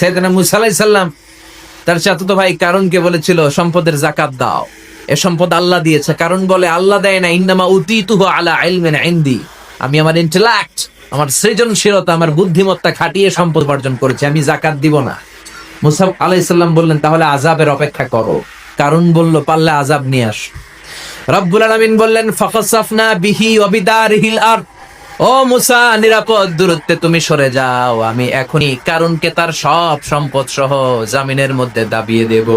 সৈয়দনা মুসা আলাইহিস সালাম, তার চাতুতো ভাই কারণকে বলেছিল, সম্পদের জাকাত দাও। এ সম্পদ আল্লাহ দিয়েছে। কারণ বলে, আল্লাহ দেয় না ইন্নামা উতিতুহু আলা ইলমিন ইনদি। আমি আমার ইন্টেলেক্ট আমার সৃজনশীলতা, আমার বুদ্ধিমত্তা খাটিয়ে সম্পদ অর্জন করেছি। আমি জাকাত দিব না। মুসা আলাইসাল্লাম বললেন, তাহলে আযাবের অপেক্ষা করো। কারণ বলল, পারলে আযাব নিয়ে আস। রব্বুল আলামিন বললেন ফাকাসাফনা বিহি ওয়া বিদারিহিল আরদ। ও মুসা, নিরাপদ দূরত্বে তুমি সরে যাও। আমি এখনই কারণকে তার সব সম্পদ সহ জামিনের মধ্যে দাবিয়ে দেব।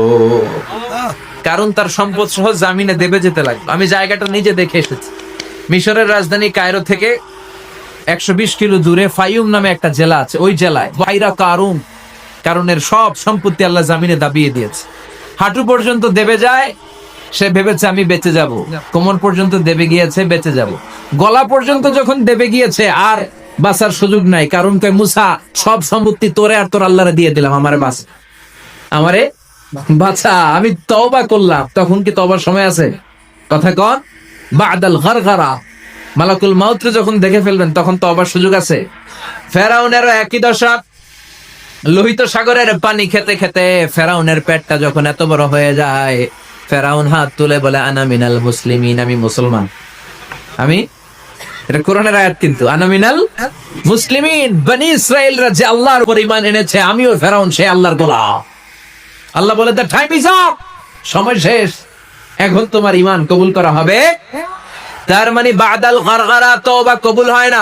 কারণ তার সম্পদ সহ জামিনে দেবে যেতে লাগবে আমি জায়গাটা নিজে দেখে এসেছি। মিশরের রাজধানী কায়রো থেকে একশো বিশ কিলো দূরে ফাইউম নামে একটা জেলা আছে। ওই জেলায় বাইরা কারুন কারণের সব সম্পত্তি আল্লাহ জামিনে দাবিয়ে দিয়েছে। হাঁটু পর্যন্ত দেবে যায় সে ভেবেছে আমি বেঁচে যাব। কোমর পর্যন্ত দেবে গিয়েছে বেঁচে যাব। গলা পর্যন্ত যখন দেবে গিয়েছে আর বাঁচার সুযোগ নাই। কারণ কয় মুসা সব সম্পত্তি তোরে আর তোর আল্লাহরে দিয়ে দিলাম আমারে বাস আমারে বাছা আমি তওবা করলাম। তখন কি তবার সময় আছে? কথা কন বাদাল গরগরা। মালাকুল মাউত্রে যখন দেখে ফেলবেন তখন তবার সুযোগ আছে। ফেরাউনেরও একই দশা। লোহিত সাগরের পানি খেতে খেতে ফেরাউনের পেটটা যখন এত বড় হয়ে যায় ফেরাউন হাত তুলে বলে, আনা মিনাল মুসলিমিন, আমি মুসলমান। আমি? এটা কোরআনের আয়াত কিন্তু। আনা মিনাল মুসলিমিন, বনি ইসরায়েলরা যে আল্লাহর উপর ঈমান এনেছে, আমিও ফেরাউন, সে আল্লাহর গোলাম। আল্লাহ বলে দ্য টাইম ইজ আপ সময় শেষ। এখন তোমার ইমান কবুল করা হবে। তার মানে বাদাল গরগরা তওবা কবুল হয় না।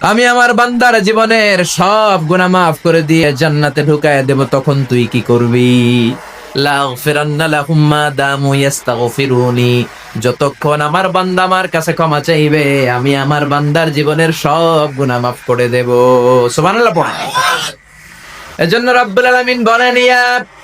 আমি আমার বান্দার জীবনের সব গুনাহ মাফ করে দিয়ে জান্নাতে ঢুকায় দেব, তখন তুই কি করবি? যতক্ষণ আমার বান্দা আমার কাছে ক্ষমা চাইবে, আমি আমার বান্দার জীবনের সব গুনাহ মাফ করে দেব। পড়া। এজন্য রব্বুল আলামিন বলেন, ইয়া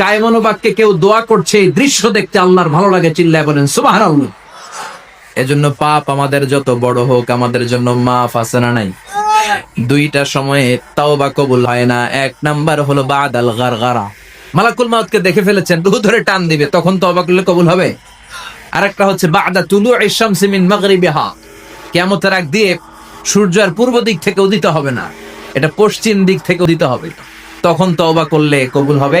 কায়মনো বাক্যে কেউ দোয়া করছে, এই দৃশ্য দেখতে আল্লাহর ভালো লাগে চিল্লায় বলেন সুবাহ এজন্য পাপ আমাদের যত বড় হোক, আমাদের জন্য মাফ আছে না নাই? দুইটা সময়ে তাওবা কবুল হয় না, এক নাম্বার হলো বাদাল গারগারা। মালাকুল মাউতকে দেখে ফেলেছেন রুহু ধরে টান দিবে, তখন তওবা করলে কবুল হবে? আরেকটা হচ্ছে, বাদা তুলু ইশামসি মিন মাগরিবিহা। কিয়ামতের আগ দিয়ে সূর্য আর পূর্ব দিক থেকে উদিত হবে না, এটা পশ্চিম দিক থেকে উদিত হবে। তখন তওবা করলে কবুল হবে?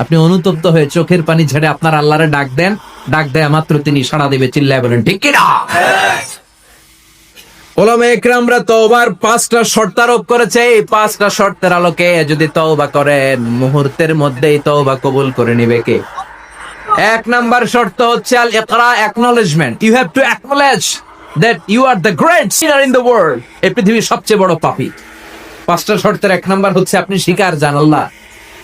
আপনি অনুতপ্ত হয়ে চোখের পানি ছেড়ে আপনার আল্লাহরে ডাক দেন, ডাক দেয় মাত্র তিনি সাড়া দেবে, চিল্লায় বলেন, ঠিক কিনা? ওলামে একরামরা তওবার পাঁচটা শর্ত আরোপ করেছে। এই পাঁচটা শর্তের আলোকে যদি তওবা করেন, মুহূর্তের মধ্যেই তওবা কবুল করে নিবে কে? এক নাম্বার শর্ত হচ্ছে আল ইকরা acknowledgement you have to acknowledge that you are the great sinner in the world এই পৃথিবীর সবচেয়ে বড় পাপী। পাঁচটা শর্তের এক নাম্বার হচ্ছে আপনি স্বীকার জান আল্লাহ